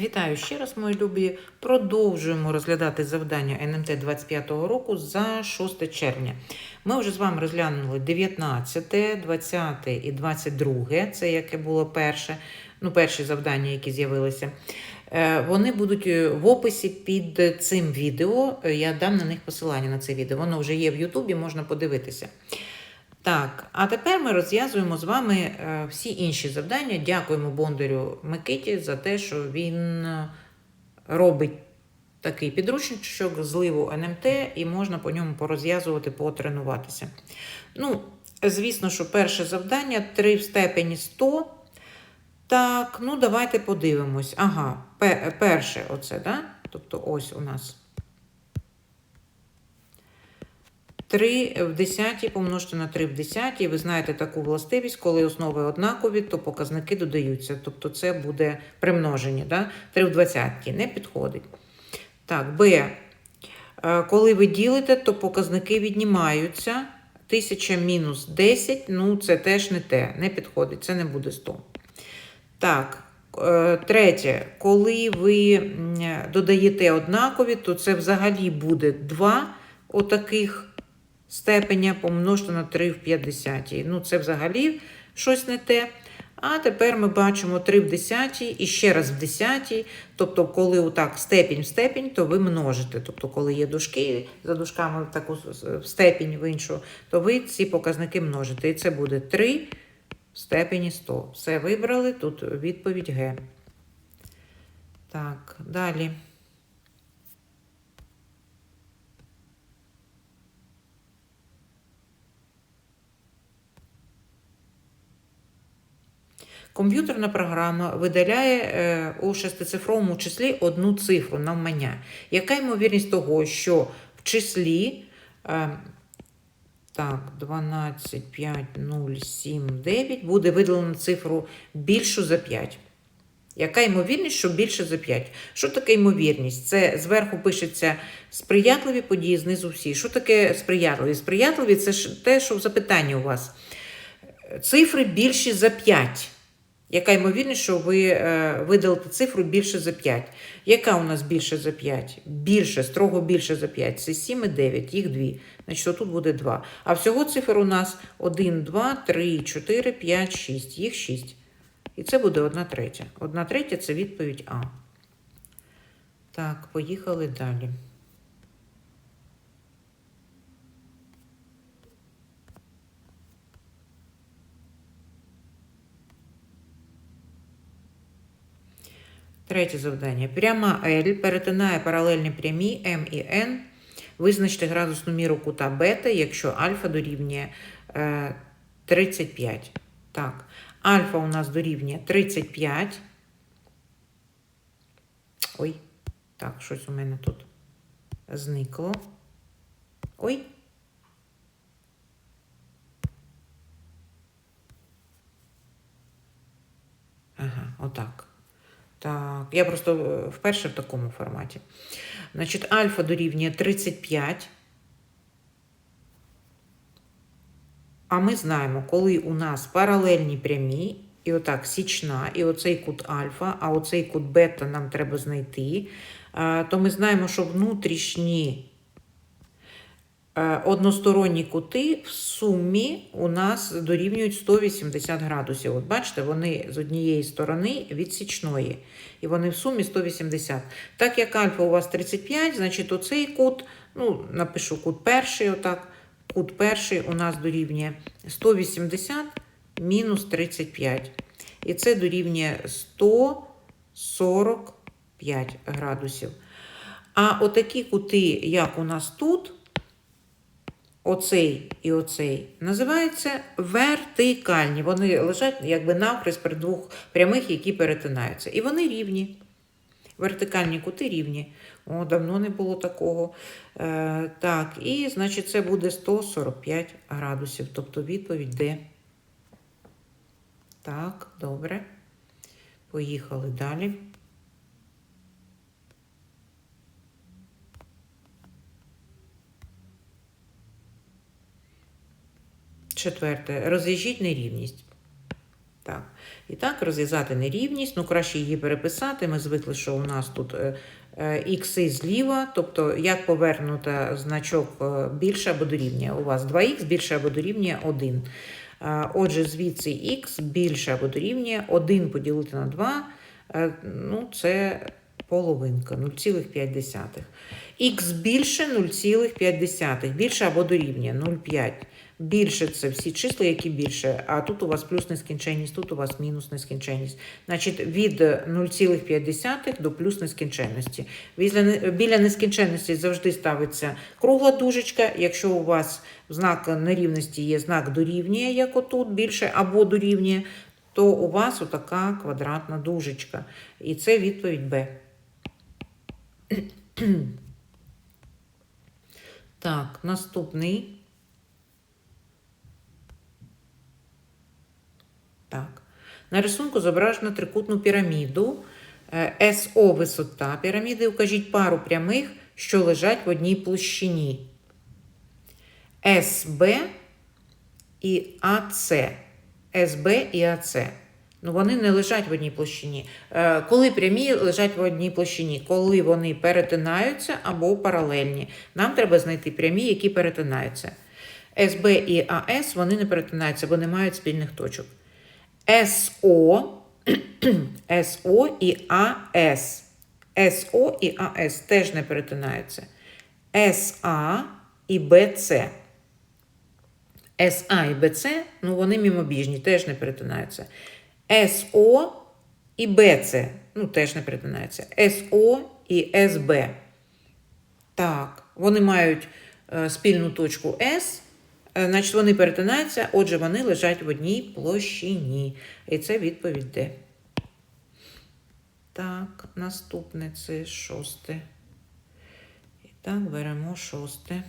Вітаю ще раз, мої любі. Продовжуємо розглядати завдання НМТ 25-го року за 6 червня. Ми вже з вами розглянули 19, 20 і 22. Це яке було перше, ну, перші завдання, які з'явилися. Е, Вони будуть е, в описі під цим відео. Е, Я дам на них посилання на це відео. Воно вже є в Ютубі, можна подивитися. Так, а тепер ми розв'язуємо з вами е, всі інші завдання. Дякуємо Бондарю Микиті за те, що він е, робить такий підручничок зливу НМТ, і можна по ньому порозв'язувати, потренуватися. Ну, звісно, що перше завдання 3 в степені 100. Так, ну давайте подивимось. Ага, перше оце, да? Тобто ось у нас. 3 в 10 помножити на 3 в 10. Ви знаєте таку властивість, коли основи однакові, то показники додаються. Тобто це буде примноження. Да? 3 в 20 не підходить. Так, Б. Е, Коли ви ділите, то показники віднімаються. 1000 мінус 10, ну це теж не те, не підходить, це не буде 100. Так, е, третє, коли ви додаєте однакові, то це взагалі буде 2 отаких степеня помножити на 3 в 50. Ну, це взагалі щось не те. А тепер ми бачимо 3 в 10 і ще раз в 10. Тобто, коли отак степінь в степінь, то ви множите. Тобто, коли є дужки, за дужками в таку степінь в іншу, то ви ці показники множите. І це буде 3 в степені 100. Все вибрали, тут відповідь Г. Так, далі. Комп'ютерна програма видаляє е, у шестицифровому числі одну цифру навмання. Яка ймовірність того, що в числі е, так, 12, 5, 0, 7, 9 буде видалено цифру більшу за 5? Яка ймовірність, що більше за 5? Що таке ймовірність? Це зверху пишеться сприятливі події, знизу всі. Що таке сприятливі? Сприятливі це те, що в запитанні у вас. Цифри більші за 5. Яка ймовірність, що ви е, видалите цифру більше за 5? Яка у нас більше за 5? Більше, строго більше за 5. Це 7 і 9, їх 2. Значить, тут буде 2. А всього цифр у нас 1, 2, 3, 4, 5, 6. Їх 6. І це буде 1 третя. 1 третя це відповідь А. Так, поїхали далі. Третє завдання. Пряма L перетинає паралельні прямі М і N. Визначте градусну міру кута бета, якщо альфа дорівнює е, 35. Так, альфа у нас дорівнює 35. Ой, так, щось у мене тут зникло. Ой. Ага, отак. Так, я просто е, вперше в такому форматі. Значить, альфа дорівнює 35. А ми знаємо, коли у нас паралельні прямі, і отак січна, і оцей кут альфа, а оцей кут бета нам треба знайти, е, то ми знаємо, що внутрішні односторонні кути в сумі у нас дорівнюють 180 градусів. От бачите, вони з однієї сторони від січної, і вони в сумі 180. Так як альфа у вас 35, значить оцей кут, ну, напишу кут перший, отак, кут перший у нас дорівнює 180 мінус 35. І це дорівнює 145 градусів. А отакі кути, як у нас тут, оцей і оцей, називаються вертикальні. Вони лежать якби навхрест при двох прямих, які перетинаються. І вони рівні. Вертикальні кути рівні. О, давно не було такого. Е, так, і значить, це буде 145 градусів. Тобто відповідь Д. Так, добре. Поїхали далі. Четверте. Розв'яжіть нерівність. Так. І так, розв'язати нерівність. Ну, краще її переписати. Ми звикли, що у нас тут е, е, ікси зліва, тобто як повернута значок е, більше або дорівнює. У вас 2х більше або дорівнює 1. Е, Отже, звідси х більше або дорівнює 1 поділити на 2, е, ну, це половинка, 0,5. Х більше 0,5, більше або дорівнює 0,5. Більше це всі числа, які більше, а тут у вас плюс нескінченність, тут у вас мінус нескінченність. Значить, від 0,5 до плюс нескінченності. Біля, нескінченності завжди ставиться кругла дужечка. Якщо у вас знак нерівності є знак дорівнює, як отут, більше або дорівнює, то у вас отака квадратна дужечка. І це відповідь Б. Так, наступний. Так. На рисунку зображено трикутну піраміду. Е, СО висота піраміди. Укажіть пару прямих, що лежать в одній площині. СБ і АЦ. СБ і АЦ. Ну, вони не лежать в одній площині. Е, Коли прямі лежать в одній площині, коли вони перетинаються або паралельні. Нам треба знайти прямі, які перетинаються. СБ і АС вони не перетинаються, бо не мають спільних точок. СО, СО і АС. СО і АС теж не перетинаються. СА і БЦ. СА і БЦ, ну вони мімобіжні, теж не перетинаються. СО і БЦ, ну теж не перетинаються. СО і СБ. Так, вони мають е, спільну точку С, значить вони перетинаються, отже, вони лежать в одній площині. І це відповідь Д. Так, наступне це шосте. І так, беремо шосте.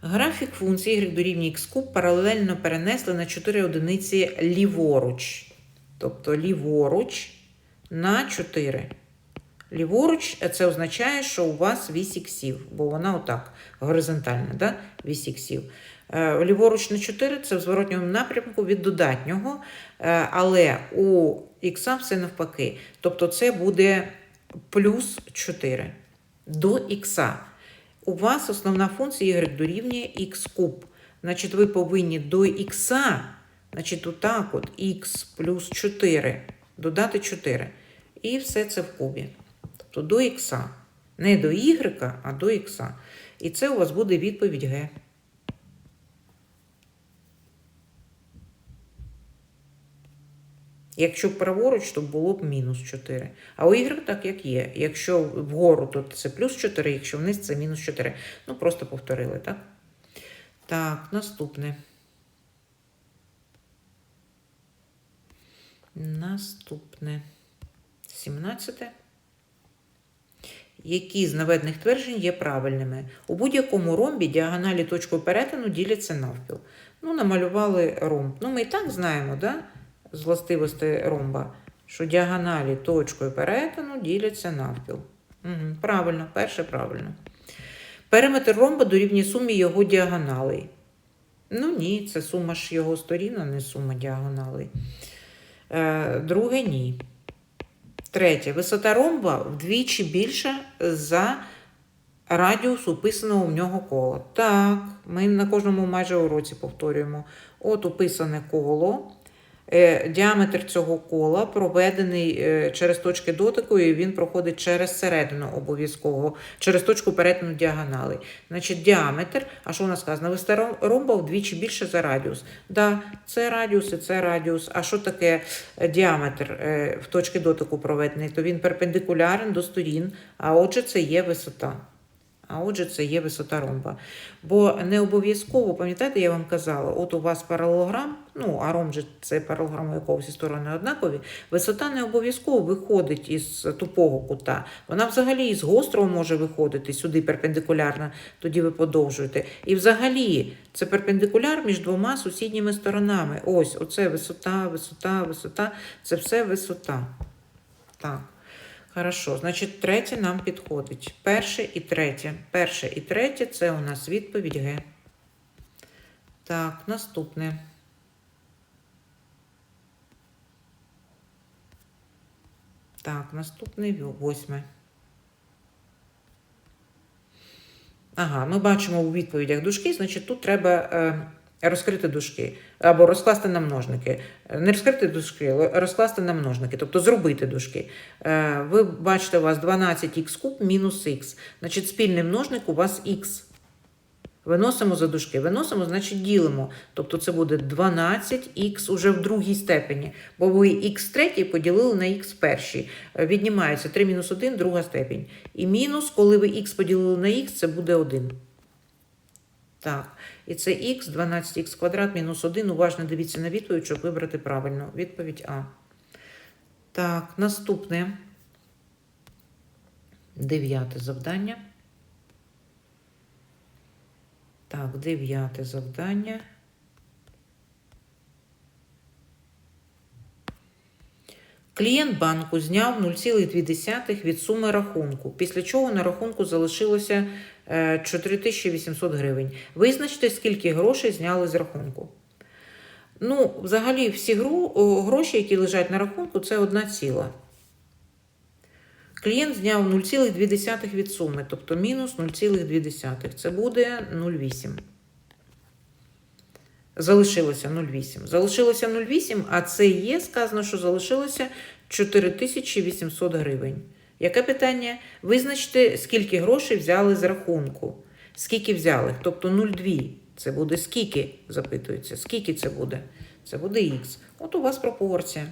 Графік функції y дорівнює x куб паралельно перенесли на 4 одиниці ліворуч. Тобто ліворуч на 4. Ліворуч це означає, що у вас вісь іксів, бо вона отак горизонтальна, да? вісь іксів. Е, Ліворуч на 4 це в зворотньому напрямку від додатнього, е, але у ікса все навпаки. Тобто це буде плюс 4 до ікса. У вас основна функція y дорівнює x куб. Значить, ви повинні до х, значить, отак от х плюс 4, додати 4. І все це в кубі. Тобто до х. Не до y, а до х. І це у вас буде відповідь Г. Якщо праворуч, то було б мінус 4. А у y так як є. Якщо вгору, то це плюс 4, якщо вниз це мінус 4. Ну, просто повторили, так? Так, наступне. Наступне. 17. Які з наведених тверджень є правильними? У будь-якому ромбі діагоналі точкою перетину діляться навпіл. Ну, намалювали ромб. Ну, ми і так знаємо, да? з властивостей ромба, що діагоналі точкою перетину діляться навпіл. Угу, правильно, перше правильно. Периметр ромба дорівнює сумі його діагоналей. Ну ні, це сума ж його сторін, а не сума діагоналей. Е, друге ні. Третє. Висота ромба вдвічі більша за радіус уписаного в нього кола. Так, ми на кожному майже уроці повторюємо. От уписане коло. Е, Діаметр цього кола проведений е, через точки дотику, і він проходить через середину обов'язково, через точку перетину діагонали. Значить, діаметр, а що у нас сказано? Висота вдвічі більше за радіус. Да, це радіус і це радіус. А що таке е, діаметр в точки дотику проведений? То він перпендикулярен до сторін, а отже, це є висота. А отже, це є висота ромба. Бо не обов'язково, пам'ятаєте, я вам казала, от у вас паралелограм, ну, а ромб же це паралелограм, у якого всі сторони однакові, висота не обов'язково виходить із тупого кута. Вона взагалі із гострого може виходити, сюди перпендикулярно, тоді ви подовжуєте. І взагалі це перпендикуляр між двома сусідніми сторонами. Ось, оце висота, висота, висота, це все висота. Так. Хорошо, значить, третє нам підходить. Перше і третє. Перше і третє це у нас відповідь Г. Так, наступне. Так, наступне восьме. Ага, ми бачимо у відповідях дужки, значить тут треба е, розкрити дужки або розкласти на множники. Не розкрити дужки, розкласти на множники, тобто зробити дужки. Е, ви бачите, у вас 12х куб мінус х. Значить, спільний множник у вас х. Виносимо за дужки. Виносимо, значить ділимо. Тобто це буде 12х уже в другій степені. Бо ви х третій поділили на х першій. Е, Віднімається 3 мінус 1, друга степень. І мінус, коли ви х поділили на х, це буде 1. Так. І це х, 12х квадрат мінус 1. Уважно дивіться на відповідь, щоб вибрати правильно. Відповідь А. Так, наступне. Дев'яте завдання. Так, дев'яте завдання. Клієнт банку зняв 0,2 від суми рахунку, після чого на рахунку залишилося 4800 гривень. Визначте, скільки грошей зняли з рахунку. Ну, взагалі, всі гроші, які лежать на рахунку, це одна ціла. Клієнт зняв 0,2 від суми, тобто мінус 0,2. Це буде 0,8. Залишилося 0,8. Залишилося 0,8, а це є сказано, що залишилося 4800 гривень. Яке питання? Визначте, скільки грошей взяли з рахунку. Скільки взяли? Тобто 0,2. Це буде скільки, запитується. Скільки це буде? Це буде х. От у вас пропорція.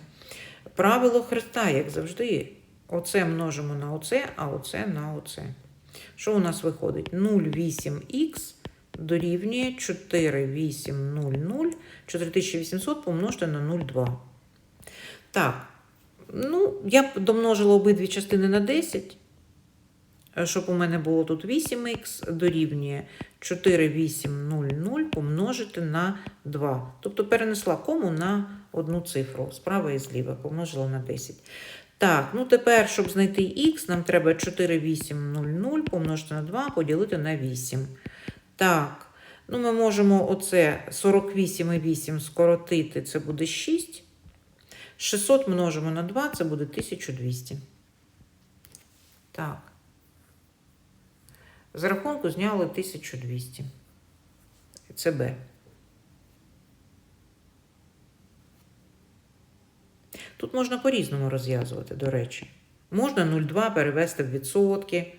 Правило хреста, як завжди. Оце множимо на оце, а оце на оце. Що у нас виходить? 0,8х дорівнює 4800. 4800 помножити на 0,2. Так, ну, я б домножила обидві частини на 10, е, щоб у мене було тут 8х дорівнює 4800 помножити на 2. Тобто перенесла кому на одну цифру. Справа і зліва помножила на 10. Так, ну тепер, щоб знайти х, нам треба 4800 помножити на 2 поділити на 8. Так, ну ми можемо оце 48,8 скоротити, це буде 6. 600 множимо на 2, це буде 1200. Так. З рахунку зняли 1200. Це Б. Тут можна по-різному розв'язувати, до речі. Можна 0,2 перевести в відсотки.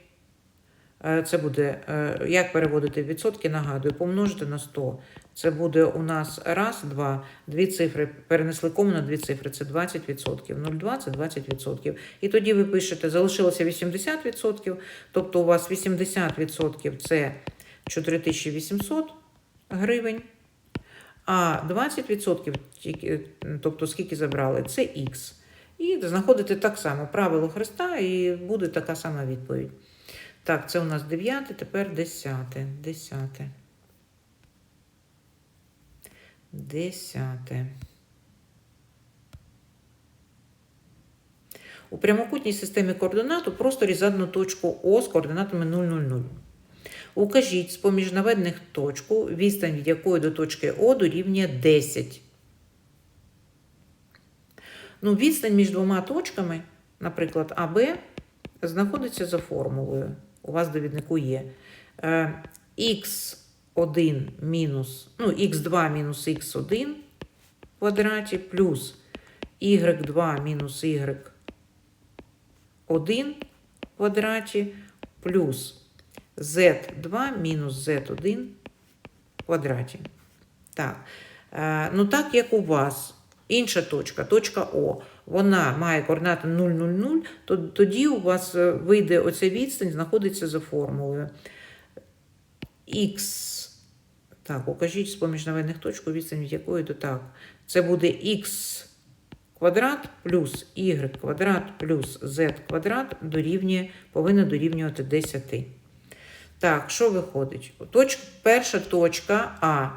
Е, Це буде, е, як переводити відсотки, нагадую, помножити на 100. Це буде у нас раз, два, дві цифри. Перенесли кому на дві цифри, це 20%. 0,2 це 20%. І тоді ви пишете, залишилося 80%, тобто у вас 80% це 4800 гривень. А 20%, тільки, тобто скільки забрали, це х. І знаходите так само правило хреста, і буде така сама відповідь. Так, це у нас 9, тепер 10. 10. 10. У прямокутній системі координат у просторі задану точку О з координатами 0, 0, 0. Укажіть з поміж наведених точку, відстань від якої до точки О дорівнює 10. Ну, відстань між двома точками, наприклад, АБ, знаходиться за формулою. У вас довіднику є. Е, х1 мінус, ну, х2 мінус х1 в квадраті плюс y2 мінус y1 в квадраті плюс z2 мінус z1 в квадраті. Так. Е, ну, так як у вас інша точка, точка О, вона має координати 0, 0, 0, то тоді у вас е, вийде оця відстань, знаходиться за формулою. Х. Так, укажіть з поміж наведених точок, відстань від якої до так. Це буде х квадрат плюс y квадрат плюс z квадрат дорівнює, повинно дорівнювати 10. Так, що виходить? Точ, перша точка А.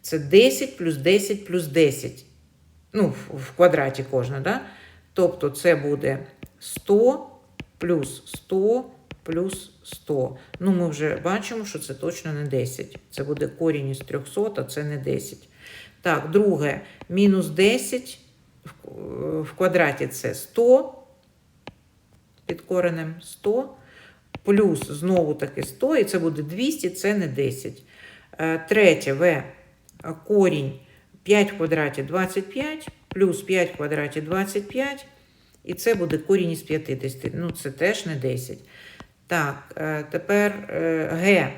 Це 10 плюс 10 плюс 10. Ну, в, квадраті кожна, да? Тобто це буде 100 плюс 100 плюс 100. Ну, ми вже бачимо, що це точно не 10. Це буде корінь із 300, а це не 10. Так, друге, мінус 10 в- в квадраті це 100 під коренем 100, плюс знову таки 100, і це буде 200, це не 10. Е, Третє, В, корінь 5 в квадраті 25, плюс 5 в квадраті 25, і це буде корінь із 50. Ну, це теж не 10. Так, е, тепер е, Г.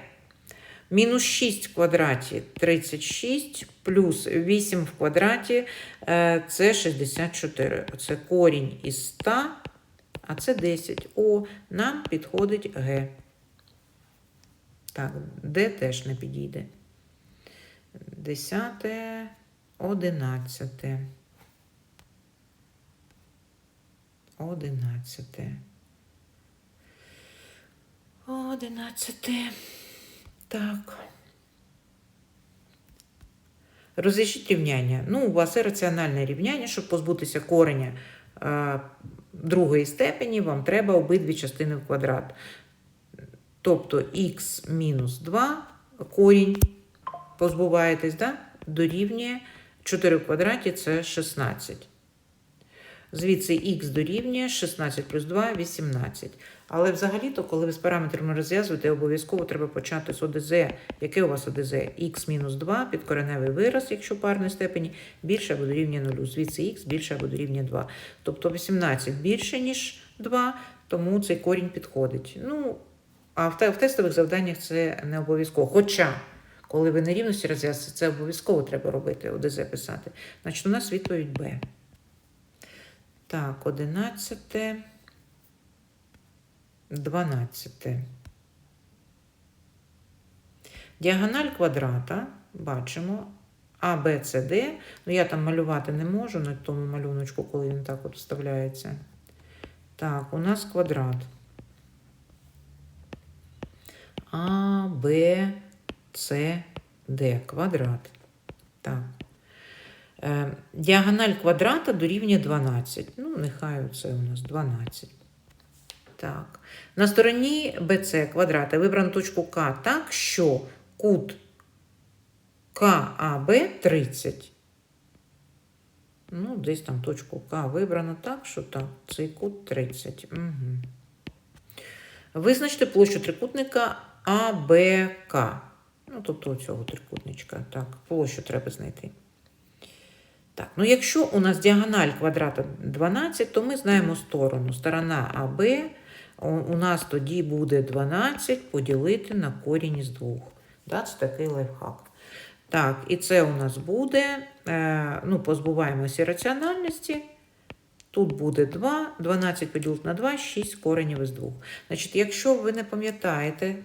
Мінус 6 в квадраті 36, плюс 8 в квадраті е, це 64. Це корінь із 100, а це 10. О, нам підходить Г. Так, Д теж не підійде. Десяте, одинадцяте. Одинадцяте. Одинадцяте. Так. Розрішіть рівняння. Ну, у вас є раціональне рівняння, щоб позбутися кореня е, другої степені, вам треба обидві частини в квадрат. Тобто х мінус 2 корінь позбуваєтесь, да? дорівнює 4 в квадраті це 16. Звідси х дорівнює 16 плюс 2 18. Але взагалі-то, коли ви з параметрами розв'язуєте, обов'язково треба почати з ОДЗ. Яке у вас ОДЗ? х мінус 2 підкореневий вираз, якщо парної степені, більше або дорівнює 0. Звідси х більше або дорівнює 2. Тобто 18 більше, ніж 2, тому цей корінь підходить. Ну, а в тестових завданнях це не обов'язково. Хоча, коли ви нерівності розв'язуєте, це обов'язково треба робити, ОДЗ писати. Значить, у нас відповідь Б. Так, 11. 12. Діагональ квадрата бачимо А, Б, С, Д. Ну, я там малювати не можу на тому малюночку, коли він так от вставляється. Так, у нас квадрат. А, Б, Д. Квадрат. Так. Е, діагональ квадрата дорівнює 12. Ну, нехай це у нас 12. Так. На стороні BC квадрата вибрано точку К так, що кут КАБ 30. Ну, десь там точку К вибрано так, що так, цей кут 30. Угу. Визначте площу трикутника АБК. Ну, тобто цього трикутничка. Так, площу треба знайти. Так, ну якщо у нас діагональ квадрата 12, то ми знаємо сторону. Сторона АБ у нас тоді буде 12 поділити на корінь із 2. Да, це такий лайфхак. Так, і це у нас буде, е, ну, позбуваємося раціональності. Тут буде 2, 12 поділити на 2, 6 коренів із 2. Значить, якщо ви не пам'ятаєте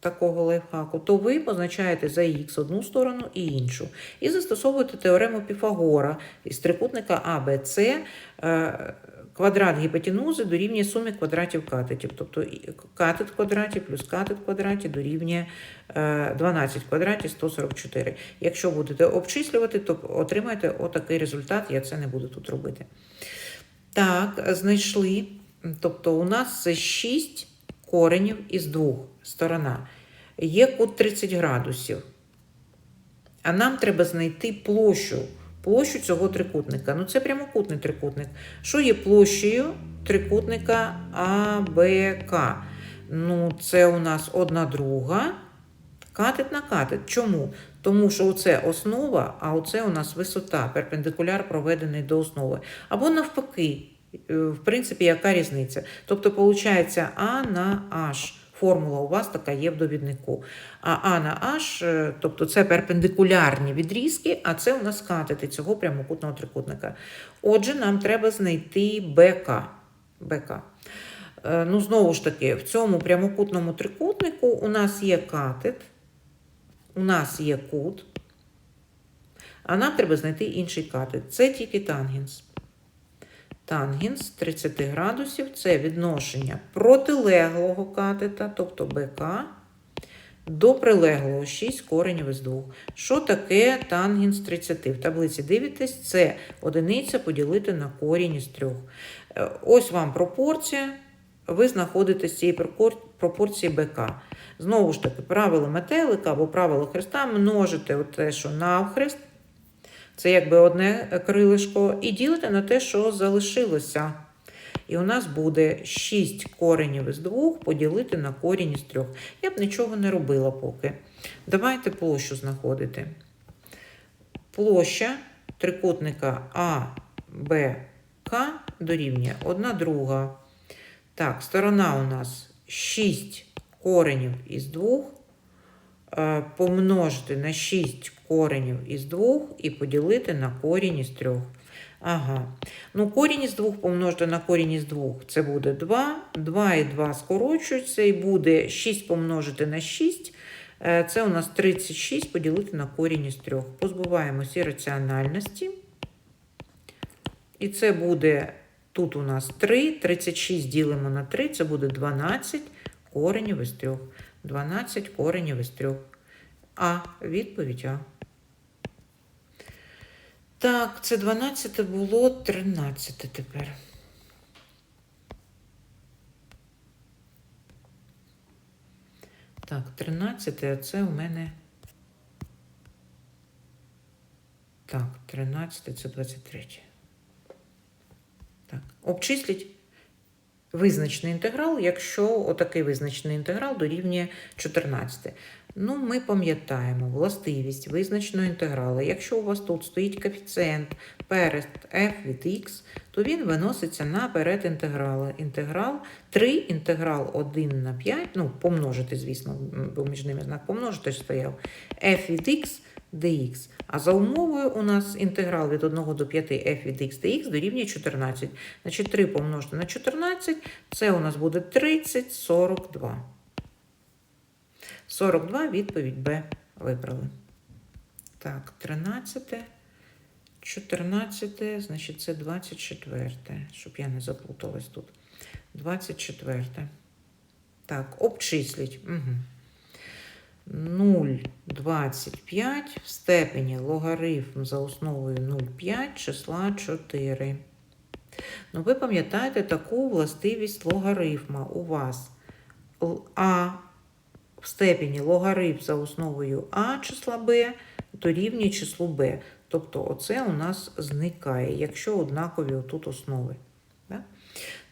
такого лайфхаку, то ви позначаєте за х одну сторону і іншу. І застосовуєте теорему Піфагора із трикутника АБЦ. Е, квадрат гіпотенузи дорівнює сумі квадратів катетів. Тобто катет квадраті плюс катет квадраті дорівнює е, 12 в квадраті 144. Якщо будете обчислювати, то отримаєте отакий результат. Я це не буду тут робити. Так, знайшли. Тобто у нас це 6 коренів із двох сторона. Є кут 30 градусів. А нам треба знайти площу. Площу цього трикутника. Ну, це прямокутний трикутник. Що є площею трикутника АБК? Ну, це у нас одна друга. Катет на катет. Чому? Тому що оце основа, а оце у нас висота, перпендикуляр проведений до основи. Або навпаки, в принципі, яка різниця? Тобто, виходить, А на H. Формула у вас така є в довіднику. А А на H, е, тобто це перпендикулярні відрізки, а це у нас катети цього прямокутного трикутника. Отже, нам треба знайти БК. БК. Е, Ну, знову ж таки, в цьому прямокутному трикутнику у нас є катет, у нас є кут, а нам треба знайти інший катет. Це тільки тангенс. Тангенс 30 градусів це відношення протилеглого катета, тобто БК, до прилеглого 6 коренів із 2. Що таке тангенс 30? В таблиці дивитесь, це одиниця поділити на корінь із 3. Ось вам пропорція ви знаходитесь в цій пропорції БК. Знову ж таки, правило метелика або правило хреста множите те, що навхрест, це якби одне крилишко, і ділите на те, що залишилося. І у нас буде 6 коренів із 2 поділити на корінь із 3. Я б нічого не робила поки. Давайте площу знаходити. Площа трикутника А, Б, К дорівнює 1 друга. Так, сторона у нас 6 коренів із 2 е, помножити на 6 коренів із 2 і поділити на корінь із 3. Ага. Ну, корінь із 2 помножити на корінь із 2 це буде 2. 2 і 2 скорочуються, і буде 6 помножити на 6. Е, Це у нас 36 поділити на корінь із 3. Позбуваємося ірраціональності. І це буде тут у нас 3. 36 ділимо на 3, це буде 12 коренів із 3. 12 коренів із 3. А, відповідь А. Так, це 12 було 13 тепер. Так, 13, а це у мене. Так, 13 це 23. Так, обчисліть визначений інтеграл, якщо отакий визначений інтеграл дорівнює 14. Ну, ми пам'ятаємо властивість визначеного інтегралу. Якщо у вас тут стоїть коефіцієнт перед f від x, то він виноситься наперед інтеграла. Інтеграл 3, інтеграл 1 на 5, ну, помножити, звісно, бо між ними знак помножити стояв, f від x dx. А за умовою у нас інтеграл від 1 до 5 f від x dx дорівнює 14. Значить, 3 помножити на 14, це у нас буде 30, 42. 42, відповідь Б вибрали. Так, 13, 14, значить це 24, щоб я не заплуталась тут. 24. Так, обчисліть. Угу. 0,25 в степені логарифм за основою 0,5 числа 4. Ну, ви пам'ятаєте таку властивість логарифма у вас. А в степені логарифм за основою А числа b дорівнює числу b. Тобто оце у нас зникає, якщо однакові отут основи.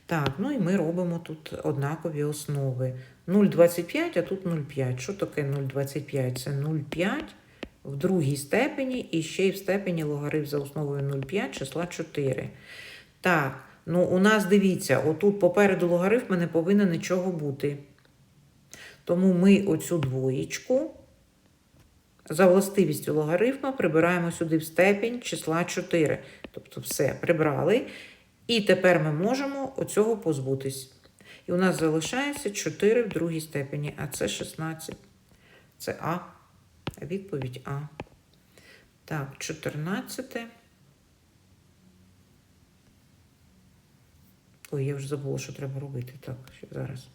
Так, ну і ми робимо тут однакові основи. 0,25, а тут 0,5. Що таке 0,25? Це 0,5 в другій степені і ще й в степені логарифм за основою 0,5 числа 4. Так, ну у нас дивіться, отут попереду логарифма не повинно нічого бути. Тому ми оцю двоєчку за властивістю логарифма прибираємо сюди в степінь числа 4. Тобто все прибрали. І тепер ми можемо оцього позбутись. І у нас залишається 4 в другій степені, а це 16. Це А. Відповідь А. Так, 14. Ой, я вже забула, що треба робити. Так, зараз.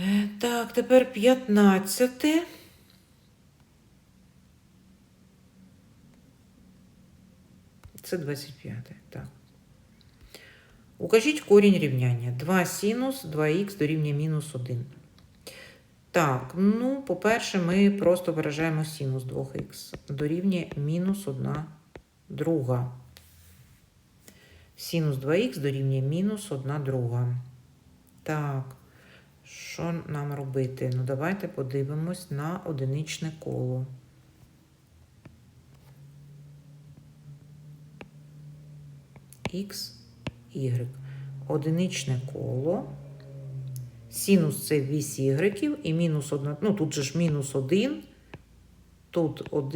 Е, Так, тепер 15. Це 25. Так. Укажіть корінь рівняння. 2 синус 2х дорівнює мінус 1. Так, ну, по-перше, ми просто виражаємо синус 2х. Дорівнює мінус 1 друга. Синус 2х дорівнює мінус 1 друга. Так, що нам робити? Ну, давайте подивимось на одиничне коло. Х, Y. Одиничне коло. Синус це вісь ігреків і мінус 1. Ну, тут же ж мінус 1. Тут 1.